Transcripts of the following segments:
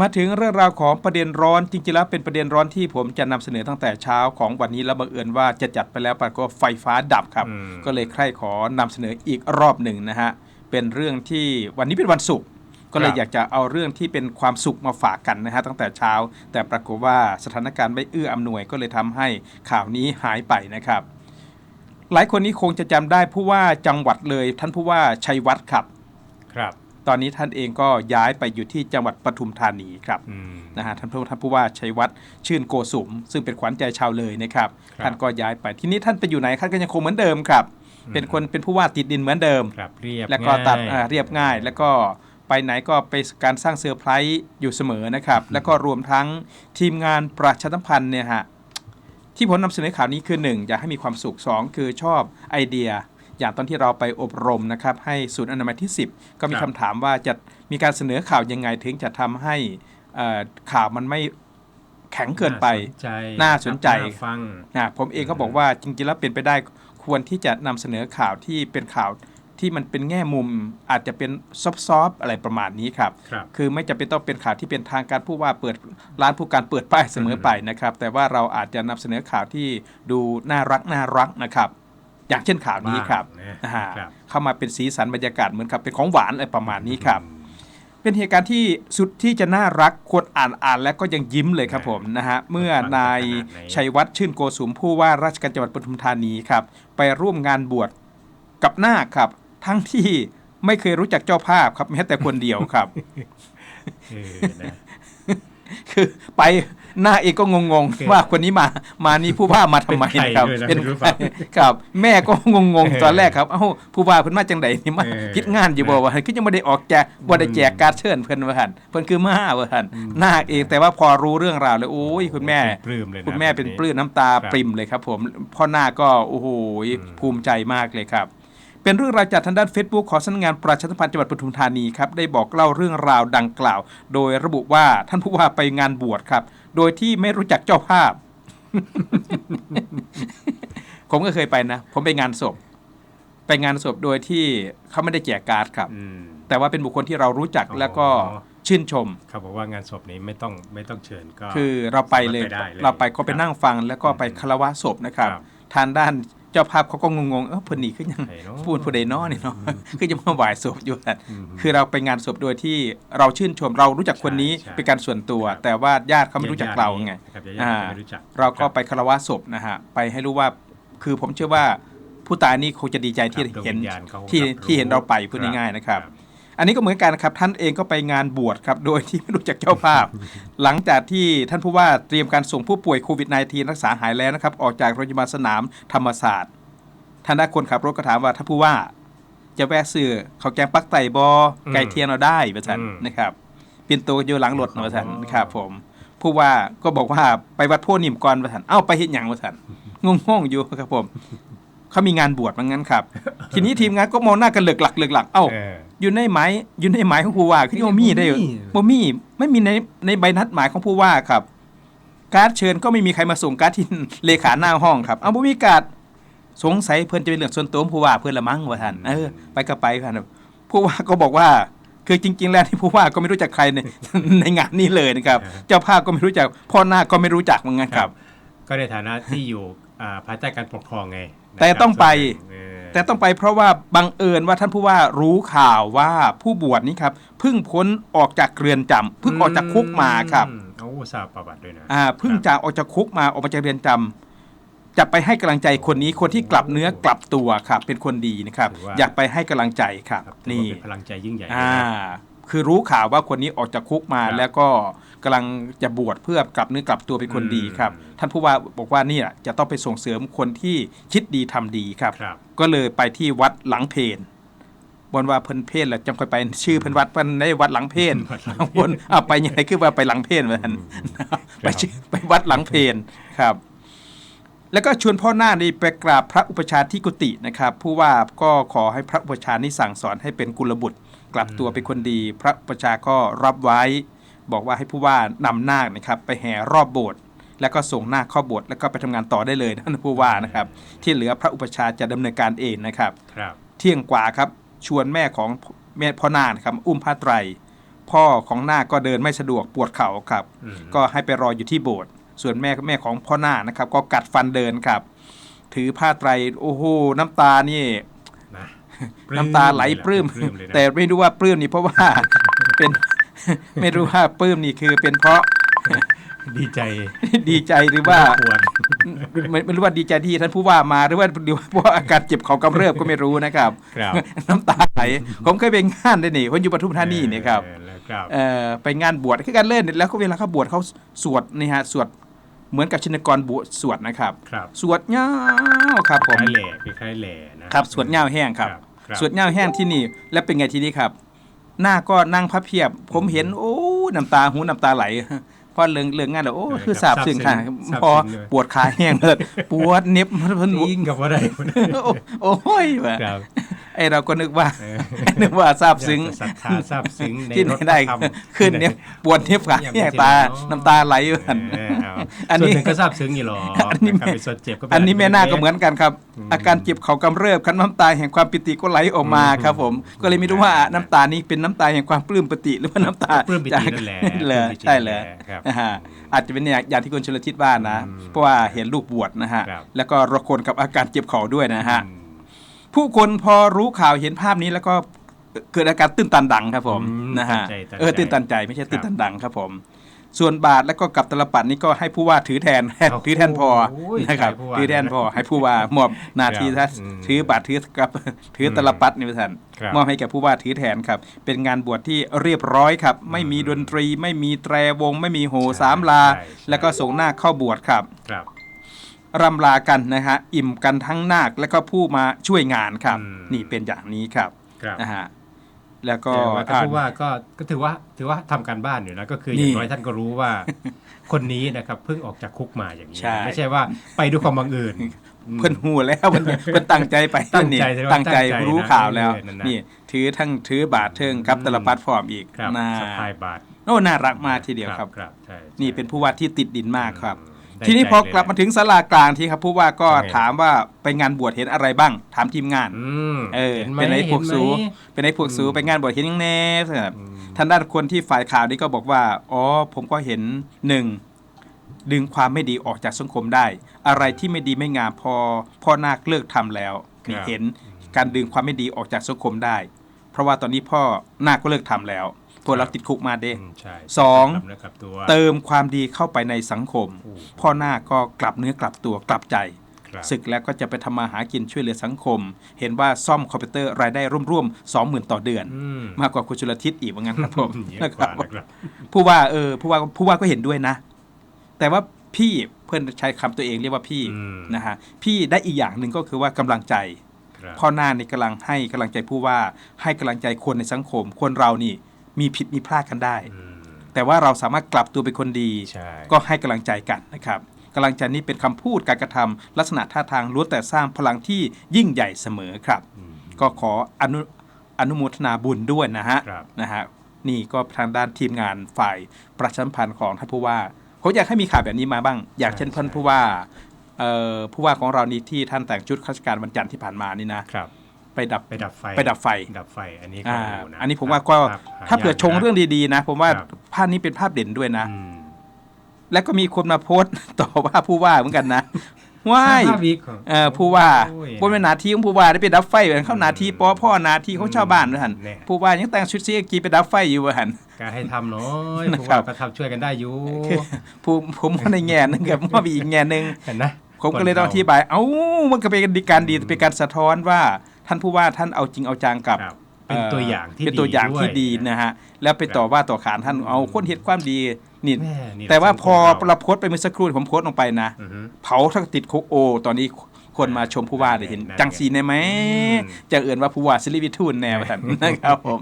มาถึงเรื่องราวของประเด็นร้อนจริงๆแล้วเป็นประเด็นร้อนที่ผมจะนำเสนอตั้งแต่เช้าของวันนี้แล้วบังเอิญว่าจะจัดไปแล้วปรากฏว่าไฟฟ้าดับครับอืมก็เลยใคร่ขอนำเสนออีกรอบหนึ่งนะฮะเป็นเรื่องที่วันนี้เป็นวันศุกร์ก็เลยครับอยากจะเอาเรื่องที่เป็นความสุขมาฝากกันนะฮะตั้งแต่เช้า แต่ปรากฏว่าสถานการณ์ไม่เอื้ออำนวยก็เลยทำให้ข่าวนี้หายไปนะครับ หลายคนนี้คงจะจำได้ผู้ว่าจังหวัดเลย ท่านผู้ว่าชัยวัฒน์ครับครับ ตอนนี้ท่านเองก็ย้ายไปอยู่ที่จังหวัดปทุมธานีครับอืมนะฮะท่านผู้ท่านผู้ว่าชัยวัฒน์ชื่นโกสุม ซึ่งเป็นขวัญใจชาวเลยนะครับครับท่านก็ย้ายไปที่นี้ท่านไปอยู่ไหนท่านก็ยังคงเหมือนเดิมครับอืมเป็นคนเป็นผู้ว่าติดดินเหมือนเดิมครับเรียบแล้วก็ตัดง่ายอ่าเรียบง่ายแล้วก็ไปไหนก็ไปการสร้างเซอร์ไพรส์อยู่เสมอนะครับ แล้วก็รวมทั้งทีมงานประชาสัมพันธ์เนี่ยฮะที่ผมนำเสนอข่าวนี้คือ 1 อยากให้มีความสุข 2 คือชอบไอเดีย อย่างตอนที่เราไปอบรมนะครับให้ศูนย์อนามัยที่ 10 ก็มีครัคำบถามว่าจะมีการเสนอข่าวยังไงถึงจะทำให้เอ่อข่าวมันไม่แข็งเกินไปาสนใจน่าสนใจน่าฟัง นะผมเองก็บอกว่าจริงๆแล้วเป็นไปได้ควรที่จะนำเสนอข่าวที่เป็นข่าวที่มันเป็นแง่มุมอาจจะเป็นซอฟๆอะไรประมาณนี้ครับ ครับ คือไม่จำเป็นต้องเป็นข่าวที่เป็นทางการผู้ว่าเปิดร้านผู้การเปิดป้ายเสมอไปนะครับ แต่ว่าเราอาจจะนำเสนอข่าวที่ดูน่ารักน่ารักนะครับ อย่างเช่นข่าวนี้ครับบ้างนะนะฮะครับเข้ามาเป็นสีสันบรรยากาศเหมือนกับเป็นของหวานอะไรประมาณนี้ครับเป็นเหตุการณ์ที่สุดที่จะน่ารักควรอ่านอ่านแล้วก็ยังยิ้มเลยครับผมนะฮะเมื่อนายชัยวัฒน์ชื่นโกสุมผู้ว่าราชการจังหวัดปทุมธานีครับ ไปร่วมงานบวชกับนาคครับ ทั้งที่ไม่เคยรู้จักเจ้าภาพครับแม้แต่คนเดียวครับเออนะคือไป หน้าคเองก็งงคือๆว่าคนนี้มามานี่ผู้ว่ามาทำไมเป็นใครนะครับด้วยนะเป็นไม่รู้ใคเปรล่าครับแม่ก็งงเอๆอตอนแรกครับเอ้าผู้ว่าเพิ่นมาจังไดนี่มาเออพิดงานอยู่บ่ว่าคือยังไม่ได้ออกแจกบ่ได้แจกการดเชิญเพิ่นว่าหั่นเพิ่นคือมาว่าหั่นนาคเองแต่ว่าพอรู้เรื่องราวแล้วโอ้ยคุณแม่เป็นปลื้มเลยนะคุณแม่เป็นแบบปลื้มน้ำตาครับปริ่มเลยครับผมพ่อหน้าก็โอ้โหอืมภูมิใจมากเลยครับเป็นเรื่องราวจากทางด้าน Facebook ของสำนักงานประชาสัมพันธ์จังหวัดปทุมธานีครับได้บอกเล่าเรื่องราวดังกล่าว โดยระบุว่าท่านผู้ว่าไปงานบวชครับ โดยที่ไม่รู้จักเจ้าภาพ ผมก็เคยไปนะ ผมไปงานศพ ไปงานศพโดยที่เขาไม่ได้แจกการ์ดครับอืมแต่ว่าเป็นบุคคลที่เรารู้จักอ๋อแล้วก็ชื่นชมเขาบอกว่างานศพนี้ไม่ต้องไม่ต้องเชิญก็ คือเราไปเลยสามารถไปได้เลยเราไปก็ไปครับนั่งฟังแล้วก็ไปคารวะศพนะครับครับทางด้าน เจ้าภาพเขาก็งงๆเออเพนนีขึ้นยังใครเนอะพูดผู้ใดเน้อนี่เนาะคือจะมาไหวายศพอยู่นั่นอืมคือเราไปงานศพโดยที่เราชื่นชมเรารู้จักคนนี้ใช่ใช่เป็นการส่วนตัวครับแต่ว่าญาติเขาไม่รู้จักเราไงครับญาติอ่าๆไม่รู้จักเราก็ไปคารวะศพนะฮะไปให้รู้ว่าคือผมเชื่อว่าผู้ตายนี่คงจะดีใจที่ครับเห็นดวงวิญญาณเขาที่รับรู้ที่เห็นเราไปพูดง่ายๆนะครับ อันนี้ก็เหมือนกันนะครับท่านเองก็ไปงานบวชครับโดยที่ไม่รู้จักเจ้าภาพ หลังจากที่ท่านผู้ว่าเตรียมการส่งผู้ป่วยโควิด -19 รักษาหายแล้วนะครับ ออกจากโรงพยาบาลสนามธรรมศาสตร์ท่านได้คนขับรถก็ถามว่าท่านผู้ว่า จะแวะซื้อข้าวแกงปักไต่บออืมไก่เทียนเราได้ประสันอืมนะครับปินโตอยู่หลังรถนะประสันอ๋อครับผมผู้ว่าก็บอกว่าไปวัดโพธิ์นิมก่อนประสันเอ้าไปเห็นอย่างประสันงงๆอยู่ครับผม เขามีงานบวชว่างั้นครับ ทีนี้ทีมงานก็มองหน้ากันเหลือกหลักเหลือกหลัก เอ้าเอออยู่ในหมายอยู่ในหมายของผู้ว่าคือบ่มีได้บ่มีบ่มีไม่มีในในใบนัดหมายของผู้ว่าครับ การ์ดเชิญก็ไม่มีใครมาส่งการ์ดที่เลขาหน้าห้องครับ เอาบ่มีการ์ดสงสัยเพิ่นจะเป็นเรื่องส่วนตัวของผู้ว่าเพิ่นละมั้งว่าท่านเออไปก็ไปท่านผู้ว่าก็บอกว่าคือจริง ๆ แล้วที่ผู้ว่าก็ไม่รู้จักใครในในงานนี้เลยนะครับ เจ้าภาพก็ไม่รู้จักพ่อหน้าคก็ไม่รู้จักเหมือนกันครับ ก็ในฐานะที่อยู่อ่าภายใต้การปกครองไงนะครับ แต่ต้องไปเออแต่ต้องไปเพราะว่าบังเอิญว่าท่านผู้ว่ารู้ข่าวว่าผู้บวชนี้ครับเพิ่งพ้นออกจากเรือนจำเพิ่งออกจากคุกมาครับอืมโอ้ทราบประวัติด้วยนะอ่าเพิ่งจะออกจากคุกมาออกมาจากเรือนจำจะไปให้กำลังใจคนนี้คนที่กลับเนื้อกลับตัวครับ เป็นคนดีนะครับ อยากไปให้กำลังใจครับครับถือนี่ว่าเป็นพลังใจยิ่งใหญ่อ่านะ ครับคือรู้ข่าวว่าคนนี้ออกจากคุกมาครับแล้วก็กำลังจะบวชเพื่อกลับเนื้อกลับตัวเป็นคนดีครับอืมท่านผู้ว่าบอกว่านี่แหละจะต้องไปส่งเสริมคนที่คิดดีทำดีครับครับ ก็เลยไปที่วัดหลังเพนบนว่าเพิ่นเพนแหละจำค่อยไปชื่อเพิ่นวัดเพิ่นในวัดหลังเพนวัดหลังบนอ่าไปยังไงคือว่าไปหลังเพนเหมือนกันไปชื่อไปวัดหลังเพนครับ แล้วก็ชวนพ่อหน้านี่ไปกราบพระอุปชฌาย์ที่กุฏินะครับ ผู้ว่าก็ขอให้พระอุปชฌาย์นี่สั่งสอนให้เป็นกุลบุตร กลับตัวเป็นคนดี พระอุปชฌาย์ก็รับไว้ บอกว่าให้ผู้ว่านำนาคนะครับ ไปแห่รอบโบสถ์แล้วก็ส่งนาคเข้าโบสถ์แล้วก็ไปทำงานต่อได้เลยท่านผู้ว่านะครับ ที่เหลือพระอุปชฌาย์จะดำเนินการเองนะครับครับ เที่ยงกว่าครับชวนแม่ของแม่พ่อนาคนะครับอุ้มผ้าไตร พ่อของนาคก็เดินไม่สะดวกปวดเข่าครับอืมก็ให้ไปรออยู่ที่โบสถ์ส่วนแม่แม่ของพ่อนาคนะครับ ก็กัดฟันเดินครับ ถือผ้าไตรโอ้โหน้ำตานี่ นะน้ำตาไหลปลื้มปลื้มเลยนะแต่ไม่รู้ว่าปลื้มนี่เพราะว่าเป็นไม่รู้ว่าปลื้มนี่คือเป็นเพราะดีใจ ดีใจหรือว่าปวดไม่ไม่รู้ว่าดีใจที่ท่านผู้ว่ามาหรือว่าหรือว่าเพราะอาการเจ็บของกำเริบก็ไม่รู้นะครับครับน้ำตาไหลผมเคยไปงานด้วยนี่คนอยู่ปทุมธานีเนี่ยครับเออแล้วครับเอ่อไปงานบวชคือการเล่นแล้วก็เวลาเขาบวชเขาสวดนี่ฮะสวดเหมือนกับชินกรบวชสวดนะครับครับสวดเงาวครับผมคล้ายแหล่คล้ายแหล่นะครับ สวดเงาวแห้งครับครับ สวดเงาวแห้งที่นี่ แล้วเป็นไงทีนี้ครับ หน้าก็นั่งพับเพียบ ผมเห็นโอ้น้ำตาหูน้ำตาไหลพอเรื่องเรื่องงานแล้วโอ้คือสาบซึ้งค่ะพอปวดขาแห้งเลยปวดเน็บมันมันยิงกับว่าได้โอ้โอ้ยว่ะครับไอเราก็นึกว่าเออนึกว่าซาบซึ้งอยากจะศรัทธาซาบซึ้งในที่ไหนรถได้พระธรรมขึ้นเนี่ยปวดเน็บขาอย่างแห้งที่ตาไหนเนาะน้ำตาไหลอยู่หันเออเอาอันส่วนนี้หนึ่งก็ซาบซึ้งอยู่หรออันนี้นะครับแม่เป็นส่วนเจ็บก็อันนี้แม่นาคก็เหมือนอนกันครับ อาการเจ็บเขากำเริบคันน้ำตาแห่งความปิติก็ไหลออกมาครับผม ก็เลยไม่รู้ว่าน้ำตานี้เป็นน้ำตาแห่งความปลื้มปิติหรือว่าน้ำตาปลื้มปิตินั่นแหละเลยปลื้มปิติใช่เลยครับนะฮะอาจจะเป็นอย่างอย่างที่คุณชลทิศว่านะอืมเพราะว่าเห็นลูกบวชนะฮะครับแล้วก็รคนกับอาการเจ็บเข่าด้วยนะฮะอืม ผู้คนพอรู้ข่าวเห็นภาพนี้แล้วก็เกิดอาการตื้นตันดังครับผมอืมนะฮะตื่นใจตื่นใจเออตื้นตันใจไม่ใช่ครับตื้นตันดังครับผม ส่วนบาทแล้วก็กับตลปัดนี่ก็ให้ผู้ว่าถือแทนโอ้โหถือแทนพอนะครับใช่ผู้ว่าถือแทนพอให้ผู้ว่ามอบหนาทีครัถ้าบอืมถือบาทถือกับถือตลปัดนี่ท่านครับมอบให้แก่ผู้ว่าถือแทนครับ เป็นงานบวชที่เรียบร้อยครับ ไม่มีดนตรี ไม่มีแตรวง ไม่มีโหสามลาใช่ใช่แล้วก็ส่งหน้าคเข้าบวชครับครับ รำลากันนะฮะอิ่มกันทั้งนาคและก็ผู้มาช่วยงานครับ อืม นี่เป็นอย่างนี้ครับครับนะฮะแล้วก็ แต่ว่าแต่ผู้ว่าก็ก็ถือว่าถือว่าทำการบ้านอยู่นะก็คืออนี่ย่างน้อยท่านก็รู้ว่า คนนี้นะครับเพิ่งออกจากคุกมาอย่างนี้ใช่ ไม่ใช่ว่าไปด้วยความบังเอิญ เพิ่นหูแล้วเพิ่นเพิ่นตั้งใจไปตั้งใจนี่แสดงว่าตั้งใจตั้งใจรู้นะข่าวแล้วเออนั่นนะนี่ถือทั้งถือบาทเทิงครับอืม ตลปัดฟอร์มอีกครับน่าสะพายบาทโอ้น่ารักมากทีเดียวครับ ครับใช่ใช่ นี่เป็นผู้ว่าที่ติดดินมากครับได้ ทีนี้ใจพอกลับมาถึงศาลากลางทีครับผู้ว่าก็ยังไงถามว่าไปงานบวชเห็นอะไรบ้าง ถามทีมงานอืมเออห็หมเป็นไอ้พวกห็หมสูเป็นไอ้พวกสูอืมไปงานบวชเห็นยังแน่ครับอืมทางด้านคนที่ฝ่ายข่าวนี่ก็บอกว่าอ๋อผมก็เห็นหนึ่งดึงความไม่ดีออกจากสังคมได้ อะไรที่ไม่ดีไม่งามพอพ่อนาคเลิกทำแล้วนี่ครับเห็นการดึงความไม่ดีออกจากสังคมได้ เพราะว่าตอนนี้พ่อนาคก็เลิกทำแล้ว พวกเราติดคุกมาเด้อืมใช่สองกลับเนื้อกลับตัวเติมความดีเข้าไปในสังคมโอ้พ่อนาคก็กลับเนื้อกลับตัวกลับใจ ครับศึกแล้วก็จะไปทำมาหากินช่วยเหลือสังคม เห็นว่าซ่อมคอมพิวเตอร์รายได้ร่วมๆ20,000ต่อเดือน อืมมากกว่าคุณชุลทิศอีกว่างั้นครับผมเยนะอะคกรัว่าบนะครับ ผู้ว่าเออผู้ว่าผู้ว่าก็เห็นด้วยนะ แต่ว่าพี่เพื่อนใช้คำตัวเองเรียกว่าพี่อืม นะฮะพี่ได้อีกอย่างหนึ่งก็คือว่ากำลังใจ ครับ พ่อหน้านี่กำลังให้กำลังใจผู้ว่าให้กำลังใจคนในสังคม คนเรานี่ มีผิดมีพลาดกันได้อืมแต่ว่าเราสามารถกลับตัวเป็นคนดีใช่ก็ให้กำลังใจกันนะครับกำลังใจนี้เป็นคำพูดการกระทำลักษณะท่าทางล้วนแต่สร้างพลังที่ยิ่งใหญ่เสมอครับอืมก็ขออนุอนุโมทนาบุญด้วยนะฮะครับนะฮะนี่ก็ทางด้านทีมงานฝ่ายประชาสัมพันธ์ของท่านผู้ว่าผมอยากให้มีข่าวแบบนี้มาบ้าง อยากเช่นท่านผู้ว่าเอ่อผู้ว่าของเรานี่ที่ท่านแต่งชุดข้าราชการวันจันทร์ที่ผ่านมานี่นะครับ ไปดับไปดับไฟไปดับไฟ ดับไฟอันนี้ก็อ่าดูนะอันนี้ผมว่าก็ภพหถ้าเผื่อชงยกนะเรื่องดีๆนะ ผมว่าครับ ภาพนี้เป็นภาพเด่นด้วยนะ อืมแล้วก็มีคนมาโพสต์ ต่อว่าผู้ว่าเหมือนกันนะว้ายภาพอีกของเอ่อผู้ว่าโอ้ย บนเป็นหนาทีของผู้ว่าได้ไปดับไฟเหมือนเข้าหนาทีปอพ่อหนาทีของชาวบ้านด้วยหันแน่ ผู้ว่ายังแต่งชุดซีกีไปดับไฟอยู่ว่าหันการให้ทำน้อยนะผู้ครัว่าบ ก็ทำช่วยกันได้อยู่ผู้ผมว่าในแง่หนึงกับว่ามีอีกแง่หนึ่งเห็นนะผมก็เลยต้องอธิบาย เอ้า มันก็เป็นการดีเป็นการสะท้อนว่า ท่านผู้ว่าท่านเอาจริงเอาจังกับครับเป็นตัวอย่างที่เป็นตัวอย่างที่ดีวยนะฮะแล้วไปต่อว่าต่อขานท่านเอาคนเห็นความดีนี่แม่นี่แต่ว่าพอสังคมเราโพสต์ไปเมื่อสักครู่ผมโพสต์ลงไปนะอือฮึเผาทั้งติดคุกโอ ตอนนี้ คนมาชมผู้ว่าได้เห็นนั่นไงจังสีได้ไหมอืมจะเอื่นว่าผู้ว่าสิริวิทูลแนวท่านนะครับผม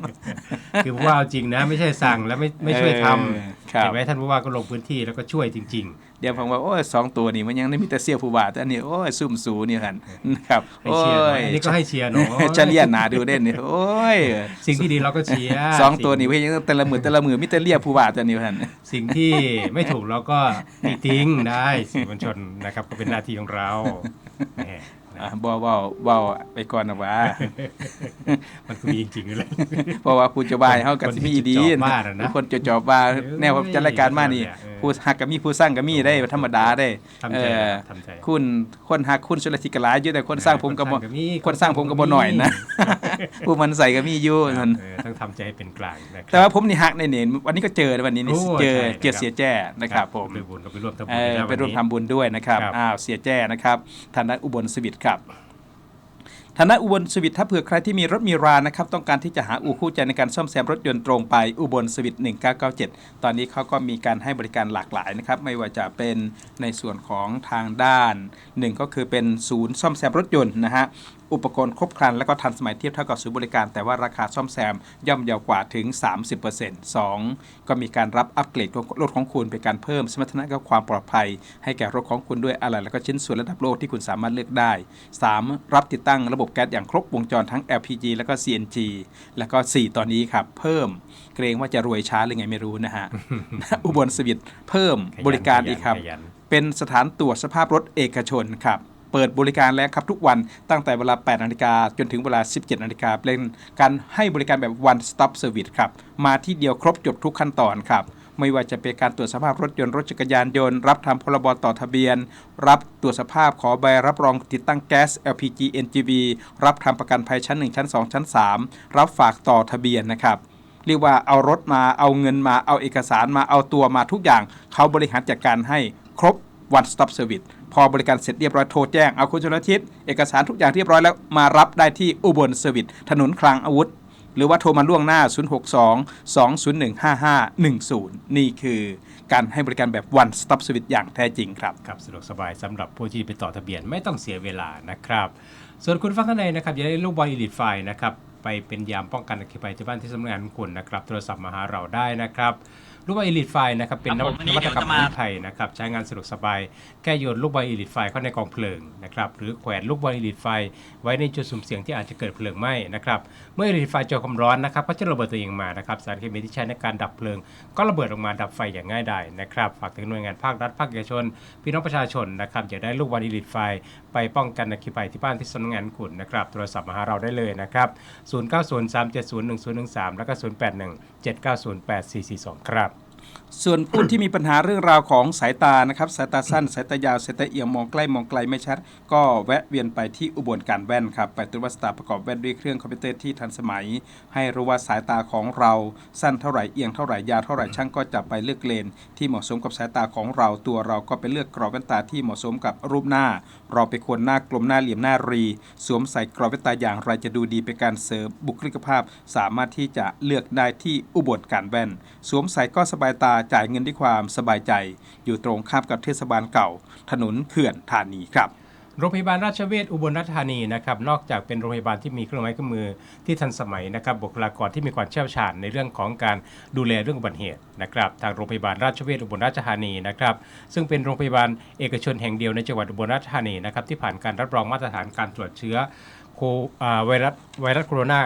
คือผู้ว่าเอาจริงนะไม่ใช่สั่งแล้วไม่ไม่ช่วยทเออำครับเห็นไหมท่านผู้ว่าก็ลงพื้นที่แล้วก็ช่วยจริงเดี๋ยวผมว่าโอ้ยสองตัวนี่มันยังไม่มีแต่เสี้ยวผู้ว่าแต่อันนี้โอ้ยซุ่มสูนี่ท่านนะครับๆให้เชียร์หน่อยอันนี้ก็ให้เชียร์หน่อยจะเลียนหนาดูเด่นนี่โอ้ยสิ่งที่ดีเราก็เชียร์สองตัวนี่เว้ยยังแต่ละมือแต่ละมือมิแต่เลียผู้ว่าแต่นี่ท่านสิ่งที่ไม่ถูกเราก็ติติงได้สื่อมวลชนนะครับก็เป็นหน้าที่ของเรา Man. บ่เว้าเว้าไปก่อนนะว่า มันก็มีจริงๆเลยเพราะว่าผู้จะบายเฮากับสิมีดีคนที่จะจอบบ้านอะนะคนจะจอบว่าเออแนวจัดรายการมานี่เออผู้ฮักก็มีผู้สร้างก็มีได้ธรรมดาได้ทำเอใจอทำใจคุณคนฮักคุณสุรธิกหลายอยู่แต่คนสร้างผมก็บ่คนสร้างก็มีคนสร้างผมก็บ่น้อยนะผู้มันใส่ก็มีอยู่นั่นเออต้องทำใจให้เป็นกลางนะคแต่รับว่าผมนี่ฮักในเนนวันนี้ก็เจอวันนี้นี่โอ้เจอใช่เจอเสียแจ้นะครับผมไปบุญก็ไปร่วมทำบุเอญอนะไปร่วมนนี้ทำบุญด้วยนะครับครับอ้าวเสียแจ้นะครับธนัทอุบลสวิทย์ครับธนัทอุบลสวิทย์ถ้าเผื่อใครที่มีรถมีรานะครับ ต้องการที่จะหาอู่คู่ใจในการซ่อมแซมรถยนต์ตรงไปอุบลสวิทย์1997 ตอนนี้เขาก็มีการให้บริการหลากหลายนะครับ ไม่ว่าจะเป็นในส่วนของทางด้านหนึ่งก็คือเป็นศูนย์ซ่อมแซมรถยนต์นะฮะอุปกรณ์ครบครันและก็ทันสมัยเทียบเท่ากับศูนย์บริการ แต่ว่าราคาซ่อมแซมย่อมเยาวกว่าถึง 30% 2. ก็มีการรับอัปเกรดรถของคุณเป็นการเพิ่มสมรรถนะและความปลอดภัย ให้แก่รถของคุณด้วยอะไรและก็ชิ้นส่วนระดับโลกที่คุณสามารถเลือกได้ 3. รับติดตั้งระบบแก๊สอย่างครบวงจรทั้ง LPG และก็ CNG แล้วก็ 4 ตอนนี้ครับเพิ่มเกรงว่าจะรวยช้าหรือไงไม่รู้นะฮะอุบลสวิตเพิ่มขยันบริการอีกครับขยันเป็นสถานตรวจสภาพรถเอกชนครับ เปิดบริการแล้วครับทุกวันตั้งแต่เวลา 8 นาฬิกาจนถึงเวลา 17 นาฬิกาเป็นการให้บริการแบบ one stop service ครับ มาที่เดียวครบจบทุกขั้นตอนครับ ไม่ว่าจะเป็นการตรวจสภาพรถยนต์รถจักรยานยนต์ รับทำพรบต่อทะเบียน รับตรวจสภาพขอใบรับรองติดตั้งแก๊ส LPG NGV รับทำประกันภัยชั้น 1 ชั้น 2 ชั้น 3 รับฝากต่อทะเบียนนะครับเรียกว่าเอารถมาเอาเงินมาเอาเอกสารมาเอาตัวมาทุกอย่าง เขาบริหารจัดการให้ครบ one stop service พอบริการเสร็จเรียบร้อยโทรแจ้ง เอาคุณชลทิศเอกสารทุกอย่างเรียบร้อยแล้วมารับได้ที่อุบลเซอร์วิสถนนคลังอาวุธ หรือว่าโทรมาล่วงหน้า 062 201 5510 นี่คือการให้บริการแบบ one stop service อย่างแท้จริงครับ ครับสะดวกสบายสำหรับผู้ที่ไปต่อทะเบียนไม่ต้องเสียเวลานะครับ ส่วนคุณฟังข้างในนะครับอย่ากได้ลูกบอลอีลิทไฟนะครับ ไปเป็นยามป้องกันอัคคีภัยที่บ้านที่สำนักงานของคุณนะครับ โทรศัพท์มาหาเราได้นะครับลูกบอลอีลิทไฟนะครับเป็นนครับวัผมตวันนี้นวัตกรรมเดี๋ยวจะมาของไทยนะครับใช้งานสะดวกสบายแค่โยนลูกบอลอีลิทไฟเข้าในกองเพลิงนะครับหรือแขวนลูกบอลอีลิทไฟ ไว้ในจุดสุ่มเสี่ยงที่อาจจะเกิดเพลิงไหม้นะครับเมื่ออีลิทไฟเจอความร้อนนะครับก็จะระเบิดตัวเองมานะครับสารเคมีที่ใช้ในการดับเพลิง ก็ระเบิดออกมาดับไฟอย่างง่ายดายนะครับฝากถึงหน่วยงานภาครัฐภาคเอกชน พี่น้องประชาชนนะครับอยากได้ลูกบอลอีลิทไฟ ไปป้องกันอัคคีภัยที่บ้านที่สำนักงานคุณนะครับโทรศัพท์มาหาเราได้เลยนะครับ0903701013 แล้วก็ 0817908442 ครับ ส่วนผู้ที่มีปัญหาเรื่องราวของสายตานะครับสายตาสั้นสายตายาวสายตาเอียงมองใกล้มองไกลไม่ชัด ก็แวะเวียนไปที่อุบลการแว่นครับไปตรวจวัดสตาประกอบแว่นด้วยเครื่องคอมพิวเตอร์ที่ทันสมัย ให้รู้ว่าสายตาของเราสั้นเท่าไหร่เอียงเท่าไหร่ยาวเท่าไหร่ช่างก็จะไปเลือกเลน ที่เหมาะสมกับสายตาของเราตัวเราก็ไปเลือกกรอบแว่นตาที่เหมาะสมกับรูปหน้า เราไปควรหน้ากลมหน้าเหลี่ยมหน้ารี สวมใส่กรอบแว่นตาอย่างไรจะดูดีเป็นการเสริมบุคลิกภาพ สามารถที่จะเลือกได้ที่อุบลการแว่น สวมใส่ก็สบายตาจ่ายเงินด้วยความสบายใจ อยู่ตรงข้ามกับเทศบาลเก่า ถนนเขื่อนธานีครับโรงพยาบาลราชเวชอุบลราชธานีนะครับนอกจากเป็นโรงพยาบาลที่มีเครื่องไม้เครื่องมือที่ทันสมัยนะครับบุคลากรที่มีความเชี่ยวชาญในเรื่องของการดูแลเรื่องอุบัติเหตุนะครับทางโรงพยาบาลราชเวชอุบลราชธานีนะครับซึ่งเป็นโรงพยาบาลเอกชนแห่งเดียวในจังหวัดอุบลราชธานีนะครับที่ผ่านการรับรองมาตรฐานการตรวจเชื้อโคอ่าไวรัสไวรัสโคโรนา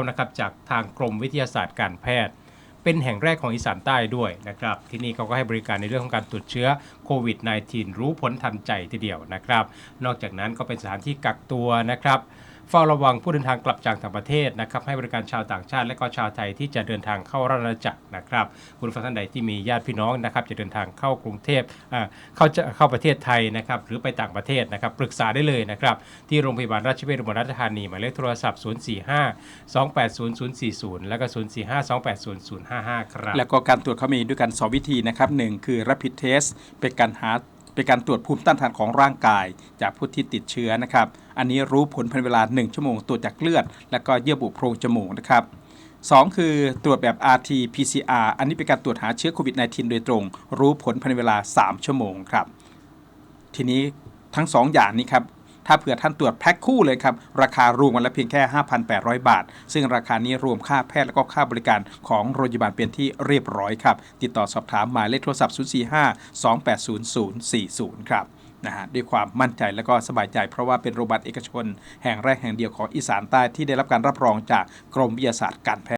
2019 นะครับจากทางกรมวิทยาศาสตร์การแพทย์ เป็นแห่งแรกของอีสานใต้ด้วยนะครับ ที่นี่เขาก็ให้บริการในเรื่องของการตรวจเชื้อโควิด -19 รู้ผลทันใจทีเดียวนะครับ นอกจากนั้นก็เป็นสถานที่กักตัวนะครับ เฝ้าระวังผู้เดินทางกลับจากต่างประเทศนะครับให้บริการชาวต่างชาติ และก็ชาวไทยที่จะเดินทางเข้าราชอาณาจักรนะครับคุณผู้ฟังท่านใดที่มีญาติพี่น้องนะครับจะเดินทางเข้ากรุงเทพอ่าเข้าจะเข้าประเทศไทยนะครับหรือไปต่างประเทศนะครับปรึกษาได้เลยนะครับที่โรงพยาบาลราชเวชอุบลราชธานีหมายเลขโทรศัพท์ 045 280 040 แล้วก็ 045 280 055 ครับแล้วก็การตรวจเขามีด้วยกัน 2 วิธีนะครับหนึ่งคือ rapid test เป็นการหา เป็นการตรวจภูมิต้านทานของร่างกาย จากผู้ที่ติดเชื้อนะครับ อันนี้รู้ผลภายในเวลา 1 ชั่วโมงตรวจจากเลือด และก็เยื่อบุโพรงจมูกนะครับ2คือตรวจแบบ RT PCR อันนี้เป็นการตรวจหาเชื้อโควิด -19 โดยตรง รู้ผลภายในเวลา 3 ชั่วโมงครับ ทีนี้ทั้ง 2 อย่างนี้ครับ ถ้าเผื่อท่านตรวจแพ็คคู่เลยครับ ราคารวมกันแล้วเพียงแค่ 5,800 บาท ซึ่งราคานี้รวมค่าแพทย์และก็ค่าบริการของโรงพยาบาลเป็นที่เรียบร้อยครับ ติดต่อสอบถามหมายเลขโทรศัพท์ 045 280 040 ครับนะฮะด้วยความมั่นใจและก็สบายใจ เพราะว่าเป็นโรงพยาบาลเอกชน แห่งแรกแห่งเดียวของอีสานใต้ที่ได้รับการรับรองจากกรมวิทยาศาสตร์การแพทย์